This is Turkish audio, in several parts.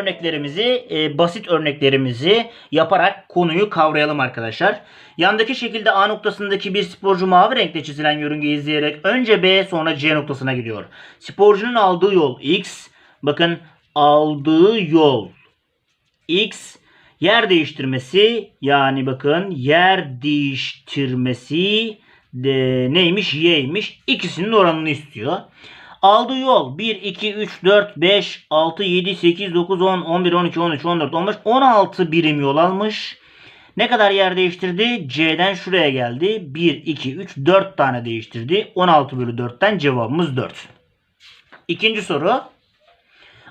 örneklerimizi, e, basit örneklerimizi yaparak konuyu kavrayalım arkadaşlar. Yandaki şekilde A noktasındaki bir sporcu mavi renkte çizilen yörüngeyi izleyerek önce B sonra C noktasına gidiyor. Sporcunun aldığı yol X. Bakın aldığı yol X yer değiştirmesi yani bakın yer değiştirmesi de neymiş y'ymiş ikisinin oranını istiyor. Aldığı yol 1, 2, 3, 4, 5, 6, 7, 8, 9, 10, 11, 12, 13, 14, 15, 16 birim yol almış. Ne kadar yer değiştirdi? C'den şuraya geldi. 1, 2, 3, 4 tane değiştirdi. 16 bölü 4'ten cevabımız 4. İkinci soru.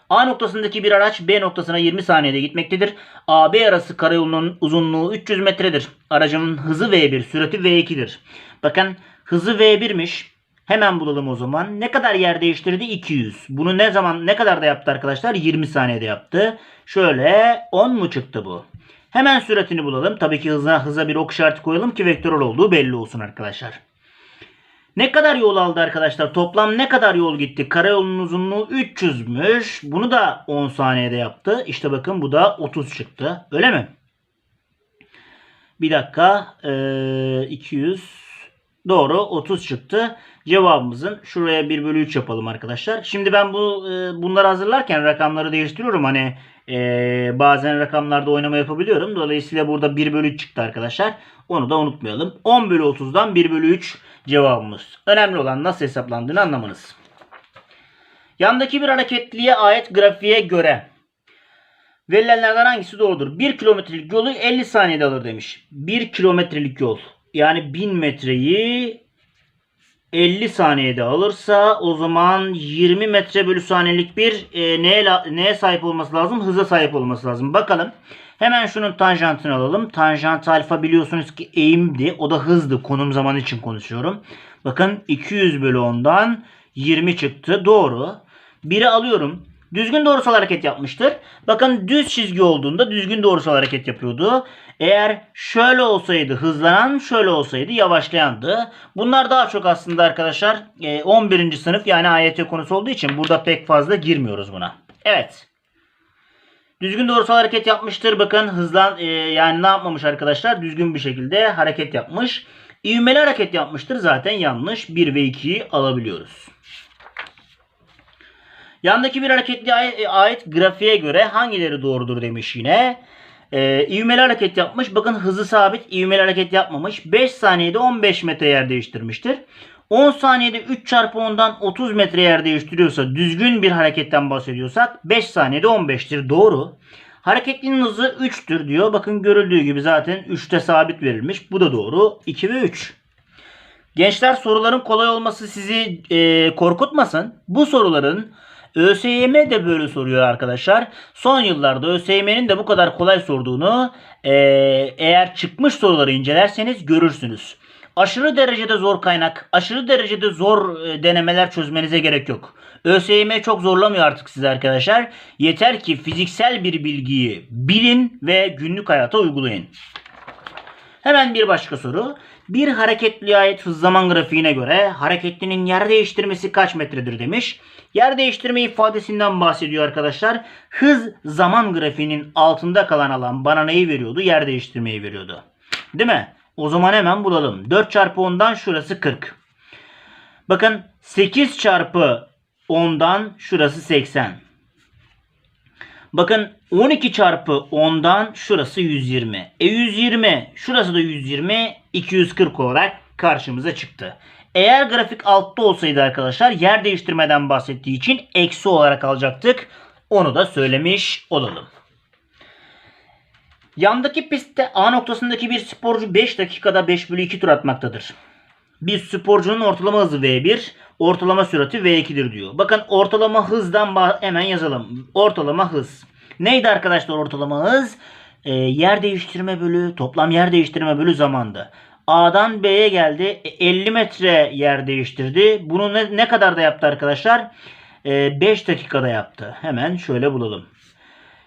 A noktasındaki bir araç B noktasına 20 saniyede gitmektedir. AB arası karayolunun uzunluğu 300 metredir. Aracın hızı V1, sürati V2'dir. Bakın hızı V1'miş. Hemen bulalım o zaman. Ne kadar yer değiştirdi? 200. Bunu ne zaman ne kadar da yaptı arkadaşlar? 20 saniyede yaptı. Şöyle 10 mu çıktı bu? Hemen süratini bulalım. Tabii ki hıza, hıza bir ok işareti koyalım ki vektörel olduğu belli olsun arkadaşlar. Ne kadar yol aldı arkadaşlar? Toplam ne kadar yol gitti? Karayolunun uzunluğu 300'müş. Bunu da 10 saniyede yaptı. İşte bakın bu da 30 çıktı. Öyle mi? Bir dakika. Ee, 200. Doğru 30 çıktı. Cevabımızın şuraya 1 bölü 3 yapalım arkadaşlar. Şimdi ben bu e, bunları hazırlarken rakamları değiştiriyorum. Hani e, bazen rakamlarda oynama yapabiliyorum. Dolayısıyla burada 1 bölü 3 çıktı arkadaşlar. Onu da unutmayalım. 10 bölü 30'dan 1 bölü 3 cevabımız. Önemli olan nasıl hesaplandığını anlamanız. Yandaki bir hareketliğe ait grafiğe göre verilenlerden hangisi doğrudur? 1 kilometrelik yolu 50 saniyede alır demiş. 1 kilometrelik yol yani 1000 metreyi 50 saniyede alırsa o zaman 20 metre bölü saniyelik bir e, neye, neye sahip olması lazım? Hıza sahip olması lazım. Bakalım. Hemen şunun tanjantını alalım. Tanjant alfa biliyorsunuz ki eğimdi. O da hızdı. Konum zaman için konuşuyorum. Bakın 200 bölü 10'dan 20 çıktı. Doğru. Biri alıyorum. Düzgün doğrusal hareket yapmıştır. Bakın düz çizgi olduğunda düzgün doğrusal hareket yapıyordu. Eğer şöyle olsaydı hızlanan, şöyle olsaydı yavaşlayandı. Bunlar daha çok aslında arkadaşlar e, 11. sınıf yani AYT konusu olduğu için burada pek fazla girmiyoruz buna. Evet. Düzgün doğrusal hareket yapmıştır. Bakın hızlan e, yani ne yapmamış arkadaşlar? Düzgün bir şekilde hareket yapmış. İvmeli hareket yapmıştır. Zaten yanlış. 1 ve 2'yi alabiliyoruz. Yandaki bir hareketliğe ait, ait grafiğe göre hangileri doğrudur demiş yine. Ee, ivmeli hareket yapmış. Bakın hızı sabit. ivmeli hareket yapmamış. 5 saniyede 15 metre yer değiştirmiştir. 10 saniyede 3 çarpı 10'dan 30 metre yer değiştiriyorsa düzgün bir hareketten bahsediyorsak 5 saniyede 15'tir. Doğru. Hareketlinin hızı 3'tür diyor. Bakın görüldüğü gibi zaten 3'te sabit verilmiş. Bu da doğru. 2 ve 3. Gençler soruların kolay olması sizi e, korkutmasın. Bu soruların ÖSYM de böyle soruyor arkadaşlar. Son yıllarda ÖSYM'nin de bu kadar kolay sorduğunu e, eğer çıkmış soruları incelerseniz görürsünüz. Aşırı derecede zor kaynak, aşırı derecede zor e, denemeler çözmenize gerek yok. ÖSYM çok zorlamıyor artık size arkadaşlar. Yeter ki fiziksel bir bilgiyi bilin ve günlük hayata uygulayın. Hemen bir başka soru. Bir hareketliye ait hız zaman grafiğine göre hareketlinin yer değiştirmesi kaç metredir demiş. Yer değiştirme ifadesinden bahsediyor arkadaşlar. Hız zaman grafiğinin altında kalan alan bana neyi veriyordu? Yer değiştirmeyi veriyordu. Değil mi? O zaman hemen bulalım. 4 çarpı 10'dan şurası 40. Bakın 8 çarpı 10'dan şurası 80. Bakın 12 çarpı 10'dan şurası 120. E 120 şurası da 120 240 olarak karşımıza çıktı. Eğer grafik altta olsaydı arkadaşlar yer değiştirmeden bahsettiği için eksi olarak alacaktık. Onu da söylemiş olalım. Yandaki pistte A noktasındaki bir sporcu 5 dakikada 5 bölü 2 tur atmaktadır. Bir sporcunun ortalama hızı V1, ortalama sürati V2'dir diyor. Bakın ortalama hızdan hemen yazalım. Ortalama hız. Neydi arkadaşlar ortalama hız? Ee, yer değiştirme bölü, toplam yer değiştirme bölü zamandı. A'dan B'ye geldi. E, 50 metre yer değiştirdi. Bunu ne, ne kadar da yaptı arkadaşlar? 5 dakikada yaptı. Hemen şöyle bulalım.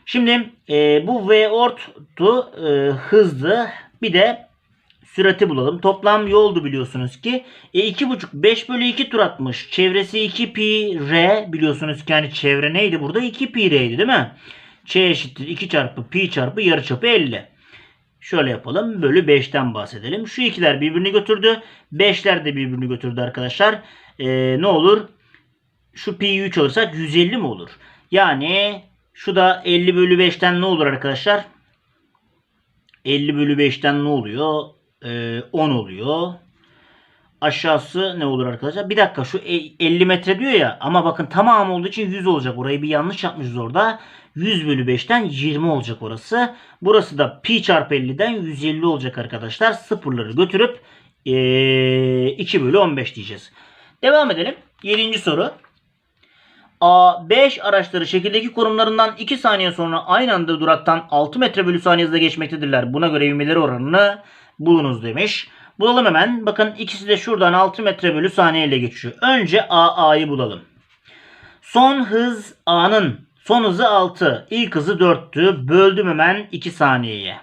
Şimdi e, bu V ortu e, hızlı. Bir de sürati bulalım. Toplam yoldu biliyorsunuz ki. E, 2,5 5 bölü 2 tur atmış. Çevresi 2 pi r biliyorsunuz ki yani çevre neydi burada? 2 pi r'ydi değil mi? Ç eşittir 2 çarpı pi çarpı yarıçapı 50. Şöyle yapalım. Bölü 5'ten bahsedelim. Şu ikiler birbirini götürdü. 5'ler de birbirini götürdü arkadaşlar. Ee, ne olur? Şu pi'yi 3 alırsak 150 mi olur? Yani şu da 50 bölü 5'ten ne olur arkadaşlar? 50 bölü 5'ten ne oluyor? Ee, 10 oluyor. Aşağısı ne olur arkadaşlar? Bir dakika şu e- 50 metre diyor ya ama bakın tamam olduğu için 100 olacak. Orayı bir yanlış yapmışız orada. 100 bölü 5'ten 20 olacak orası. Burası da pi çarpı 50'den 150 olacak arkadaşlar. Sıfırları götürüp ee, 2 bölü 15 diyeceğiz. Devam edelim. 7. soru. A5 araçları şekildeki konumlarından 2 saniye sonra aynı anda duraktan 6 metre bölü saniye hızla geçmektedirler. Buna göre ivmeleri oranını bulunuz demiş. Bulalım hemen. Bakın ikisi de şuradan 6 metre bölü saniye ile geçiyor. Önce A A'yı bulalım. Son hız A'nın son hızı 6. İlk hızı 4'tü. Böldüm hemen 2 saniyeye.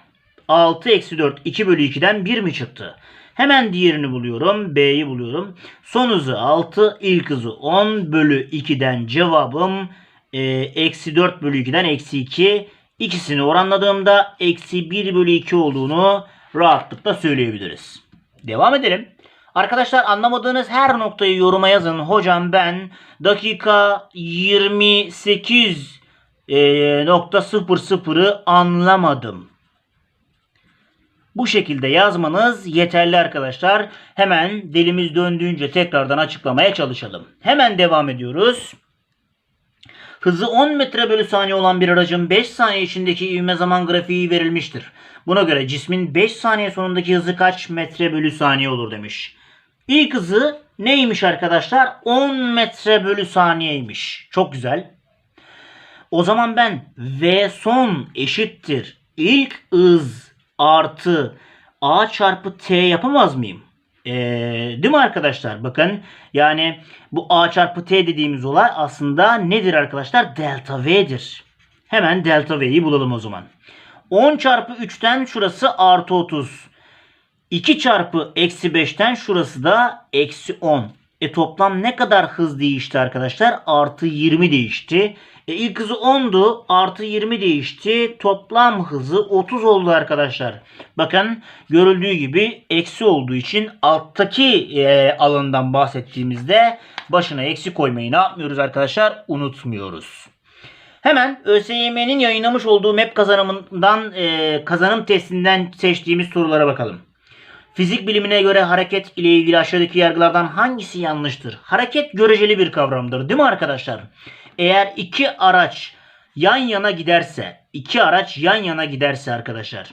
6 eksi 4 2 bölü 2'den 1 mi çıktı? Hemen diğerini buluyorum. B'yi buluyorum. Son hızı 6. ilk hızı 10 bölü 2'den cevabım e, eksi 4 bölü 2'den eksi 2. İkisini oranladığımda eksi 1 bölü 2 olduğunu rahatlıkla söyleyebiliriz. Devam edelim. Arkadaşlar anlamadığınız her noktayı yoruma yazın. Hocam ben dakika 28 e, nokta 00'ı anlamadım. Bu şekilde yazmanız yeterli arkadaşlar. Hemen dilimiz döndüğünce tekrardan açıklamaya çalışalım. Hemen devam ediyoruz. Hızı 10 metre bölü saniye olan bir aracın 5 saniye içindeki ivme zaman grafiği verilmiştir. Buna göre cismin 5 saniye sonundaki hızı kaç metre bölü saniye olur demiş. İlk hızı neymiş arkadaşlar? 10 metre bölü saniyeymiş. Çok güzel. O zaman ben V son eşittir. İlk hız artı A çarpı T yapamaz mıyım? Ee, değil mi arkadaşlar? Bakın yani bu A çarpı T dediğimiz olay aslında nedir arkadaşlar? Delta V'dir. Hemen delta V'yi bulalım o zaman. 10 çarpı 3'ten şurası artı 30. 2 çarpı eksi 5'ten şurası da eksi 10. E toplam ne kadar hız değişti arkadaşlar? Artı 20 değişti. E ilk hızı 10'du. Artı 20 değişti. Toplam hızı 30 oldu arkadaşlar. Bakın görüldüğü gibi eksi olduğu için alttaki e, alandan bahsettiğimizde başına eksi koymayı ne yapmıyoruz arkadaşlar? Unutmuyoruz. Hemen ÖSYM'nin yayınlamış olduğu map kazanımından e, kazanım testinden seçtiğimiz sorulara bakalım. Fizik bilimine göre hareket ile ilgili aşağıdaki yargılardan hangisi yanlıştır? Hareket göreceli bir kavramdır değil mi arkadaşlar? Eğer iki araç yan yana giderse, iki araç yan yana giderse arkadaşlar.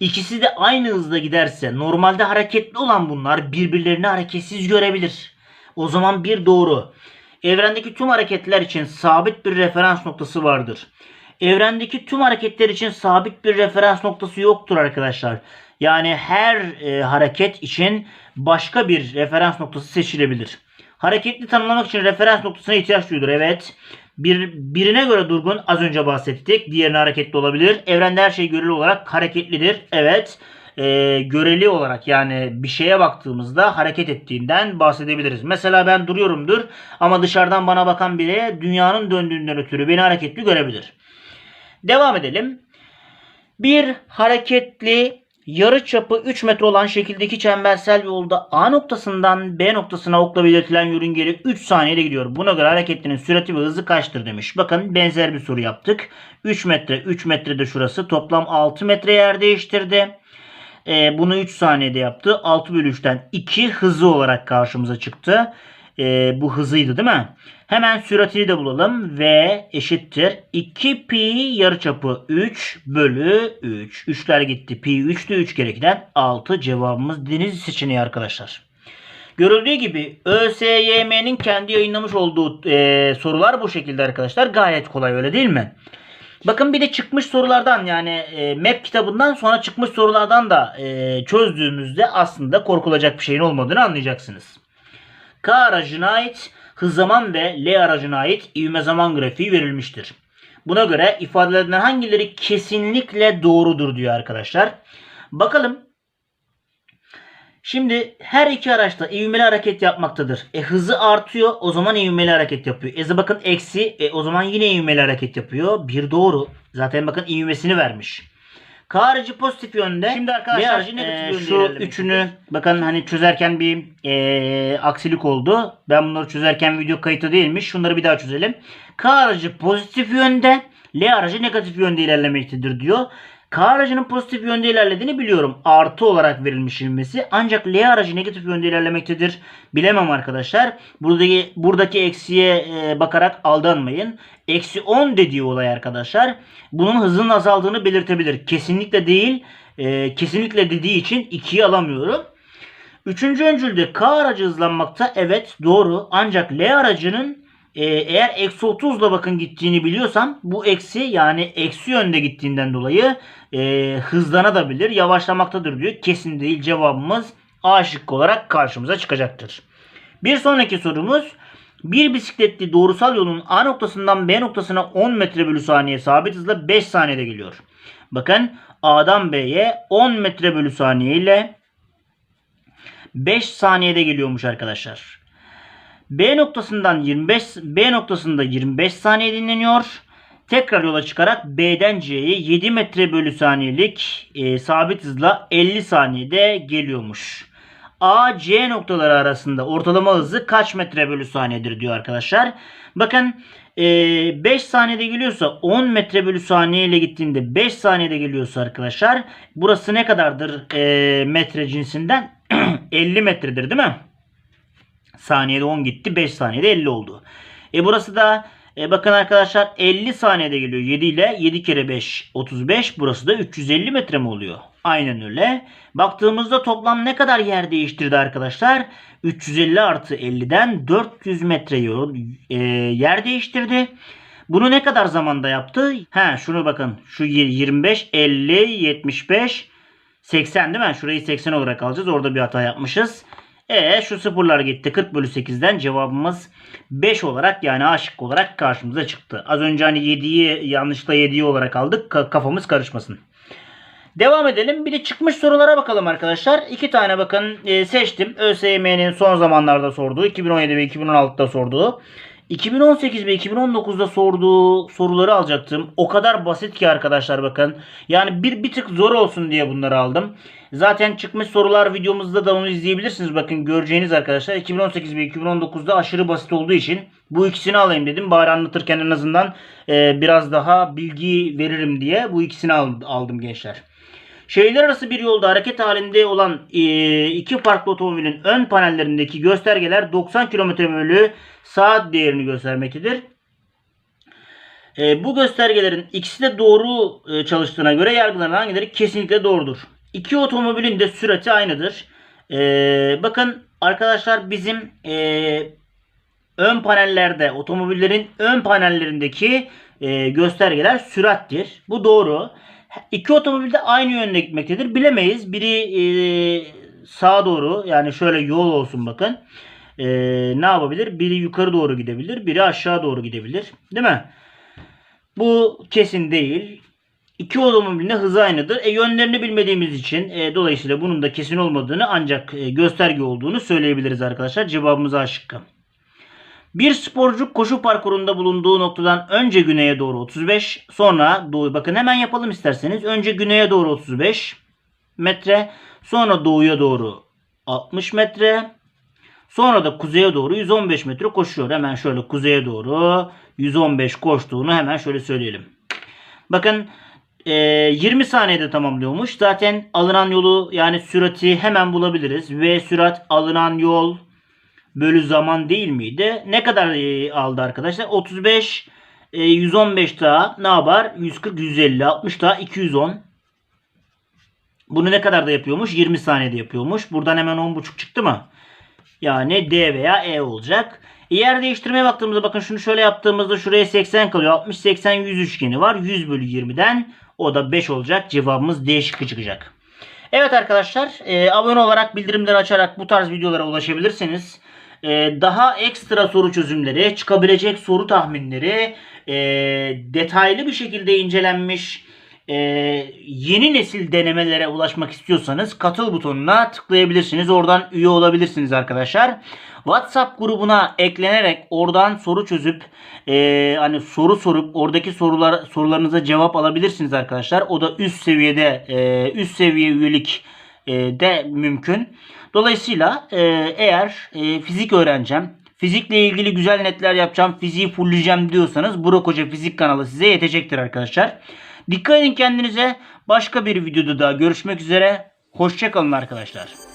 İkisi de aynı hızda giderse normalde hareketli olan bunlar birbirlerini hareketsiz görebilir. O zaman bir doğru. Evrendeki tüm hareketler için sabit bir referans noktası vardır. Evrendeki tüm hareketler için sabit bir referans noktası yoktur arkadaşlar. Yani her e, hareket için başka bir referans noktası seçilebilir. Hareketli tanımlamak için referans noktasına ihtiyaç duyulur. Evet. Bir, birine göre durgun az önce bahsettik. Diğerine hareketli olabilir. Evrende her şey göreli olarak hareketlidir. Evet. E, göreli olarak yani bir şeye baktığımızda hareket ettiğinden bahsedebiliriz. Mesela ben duruyorumdur ama dışarıdan bana bakan biri dünyanın döndüğünden ötürü beni hareketli görebilir. Devam edelim. Bir hareketli yarı çapı 3 metre olan şekildeki çembersel yolda A noktasından B noktasına okla belirtilen yörüngeli 3 saniyede gidiyor. Buna göre hareketlinin sürati ve hızı kaçtır demiş. Bakın benzer bir soru yaptık. 3 metre 3 metre de şurası toplam 6 metre yer değiştirdi. Ee, bunu 3 saniyede yaptı. 6 bölü 3'ten 2 hızı olarak karşımıza çıktı. Ee, bu hızıydı değil mi? Hemen süratini de bulalım. V eşittir. 2 pi yarıçapı 3 bölü 3. 3'ler gitti. Pi 3'tü. 3 kere 2'den 6 cevabımız deniz seçeneği arkadaşlar. Görüldüğü gibi ÖSYM'nin kendi yayınlamış olduğu e, sorular bu şekilde arkadaşlar. Gayet kolay öyle değil mi? Bakın bir de çıkmış sorulardan yani e, map kitabından sonra çıkmış sorulardan da e, çözdüğümüzde aslında korkulacak bir şeyin olmadığını anlayacaksınız. K aracına ait hız zaman ve L aracına ait ivme zaman grafiği verilmiştir. Buna göre ifadelerinden hangileri kesinlikle doğrudur diyor arkadaşlar. Bakalım. Şimdi her iki araçta ivmeli hareket yapmaktadır. E hızı artıyor o zaman ivmeli hareket yapıyor. E bakın eksi e, o zaman yine ivmeli hareket yapıyor. Bir doğru. Zaten bakın ivmesini vermiş. K pozitif yönde. Şimdi arkadaşlar negatif e, yönde şu ilerlemektedir. üçünü bakın hani çözerken bir e, aksilik oldu. Ben bunları çözerken video kayıtlı değilmiş. Şunları bir daha çözelim. K aracı pozitif yönde. L aracı negatif yönde ilerlemektedir diyor. K aracının pozitif yönde ilerlediğini biliyorum. Artı olarak verilmiş ivmesi. Ancak L aracı negatif yönde ilerlemektedir. Bilemem arkadaşlar. Buradaki buradaki eksiye e, bakarak aldanmayın. Eksi 10 dediği olay arkadaşlar. Bunun hızının azaldığını belirtebilir. Kesinlikle değil. e, kesinlikle dediği için 2'yi alamıyorum. Üçüncü öncülde K aracı hızlanmakta. Evet doğru. Ancak L aracının e, eğer eksi 30 ile bakın gittiğini biliyorsam bu eksi yani eksi yönde gittiğinden dolayı e, hızlanabilir. Yavaşlamaktadır diyor. Kesin değil cevabımız A şıkkı olarak karşımıza çıkacaktır. Bir sonraki sorumuz bir bisikletli doğrusal yolun A noktasından B noktasına 10 metre bölü saniye sabit hızla 5 saniyede geliyor. Bakın A'dan B'ye 10 metre bölü saniye ile 5 saniyede geliyormuş arkadaşlar. B noktasından 25 B noktasında 25 saniye dinleniyor. Tekrar yola çıkarak B'den C'ye 7 metre bölü saniyelik e, sabit hızla 50 saniyede geliyormuş. A, C noktaları arasında ortalama hızı kaç metre bölü saniyedir diyor arkadaşlar. Bakın e, 5 saniyede geliyorsa 10 metre bölü saniye ile gittiğinde 5 saniyede geliyorsa arkadaşlar burası ne kadardır e, metre cinsinden? 50 metredir değil mi? Saniyede 10 gitti 5 saniyede 50 oldu. E burası da e, bakın arkadaşlar 50 saniyede geliyor 7 ile 7 kere 5 35 burası da 350 metre mi oluyor? Aynen öyle. Baktığımızda toplam ne kadar yer değiştirdi arkadaşlar? 350 artı 50'den 400 metre e, yer değiştirdi. Bunu ne kadar zamanda yaptı? He şunu bakın. Şu 25, 50, 75, 80 değil mi? Şurayı 80 olarak alacağız. Orada bir hata yapmışız. E şu sıfırlar gitti. 40 bölü 8'den cevabımız 5 olarak yani A olarak karşımıza çıktı. Az önce hani 7'yi yanlışla 7'yi olarak aldık. Ka- kafamız karışmasın. Devam edelim. Bir de çıkmış sorulara bakalım arkadaşlar. İki tane bakın e, seçtim. ÖSYM'nin son zamanlarda sorduğu, 2017 ve 2016'da sorduğu. 2018 ve 2019'da sorduğu soruları alacaktım. O kadar basit ki arkadaşlar bakın. Yani bir bir tık zor olsun diye bunları aldım. Zaten çıkmış sorular videomuzda da onu izleyebilirsiniz. Bakın göreceğiniz arkadaşlar 2018 ve 2019'da aşırı basit olduğu için bu ikisini alayım dedim. Bari anlatırken en azından e, biraz daha bilgi veririm diye bu ikisini al- aldım gençler. Şehirler arası bir yolda hareket halinde olan e, iki farklı otomobilin ön panellerindeki göstergeler 90 km bölü saat değerini göstermektedir. E, bu göstergelerin ikisi de doğru e, çalıştığına göre yargılanan hangileri kesinlikle doğrudur. İki otomobilin de sürati aynıdır. Bakın arkadaşlar bizim ön panellerde otomobillerin ön panellerindeki göstergeler sürattir. Bu doğru. İki otomobil de aynı yönde gitmektedir. Bilemeyiz. Biri e, sağa doğru yani şöyle yol olsun bakın. E, ne yapabilir? Biri yukarı doğru gidebilir. Biri aşağı doğru gidebilir. Değil mi? Bu kesin değil. İki otomobilin de hızı aynıdır. E, yönlerini bilmediğimiz için e, dolayısıyla bunun da kesin olmadığını ancak e, gösterge olduğunu söyleyebiliriz arkadaşlar. Cevabımız A şıkkı. Bir sporcu koşu parkurunda bulunduğu noktadan önce güneye doğru 35, sonra doğu bakın hemen yapalım isterseniz. Önce güneye doğru 35 metre, sonra doğuya doğru 60 metre, sonra da kuzeye doğru 115 metre koşuyor. Hemen şöyle kuzeye doğru 115 koştuğunu hemen şöyle söyleyelim. Bakın e, 20 saniyede tamamlıyormuş. Zaten alınan yolu yani sürati hemen bulabiliriz. V sürat alınan yol bölü zaman değil miydi? Ne kadar e, aldı arkadaşlar? 35 e, 115 daha ne yapar? 140 150 60 daha 210. Bunu ne kadar da yapıyormuş? 20 saniyede yapıyormuş. Buradan hemen 10.5 çıktı mı? Yani D veya E olacak. E, yer değiştirmeye baktığımızda bakın şunu şöyle yaptığımızda şuraya 80 kalıyor. 60 80 100 üçgeni var. 100 bölü 20'den o da 5 olacak. Cevabımız D şıkkı çıkacak. Evet arkadaşlar e, abone olarak bildirimleri açarak bu tarz videolara ulaşabilirsiniz. E, daha ekstra soru çözümleri, çıkabilecek soru tahminleri, e, detaylı bir şekilde incelenmiş e, yeni nesil denemelere ulaşmak istiyorsanız katıl butonuna tıklayabilirsiniz. Oradan üye olabilirsiniz arkadaşlar. WhatsApp grubuna eklenerek oradan soru çözüp e, hani soru sorup oradaki sorular sorularınıza cevap alabilirsiniz arkadaşlar. O da üst seviyede e, üst seviye üyelik de mümkün. Dolayısıyla e, eğer e, fizik öğreneceğim, fizikle ilgili güzel netler yapacağım, fiziği fullleyeceğim diyorsanız Burak Hoca Fizik kanalı size yetecektir arkadaşlar. Dikkat edin kendinize. Başka bir videoda daha görüşmek üzere. Hoşçakalın arkadaşlar.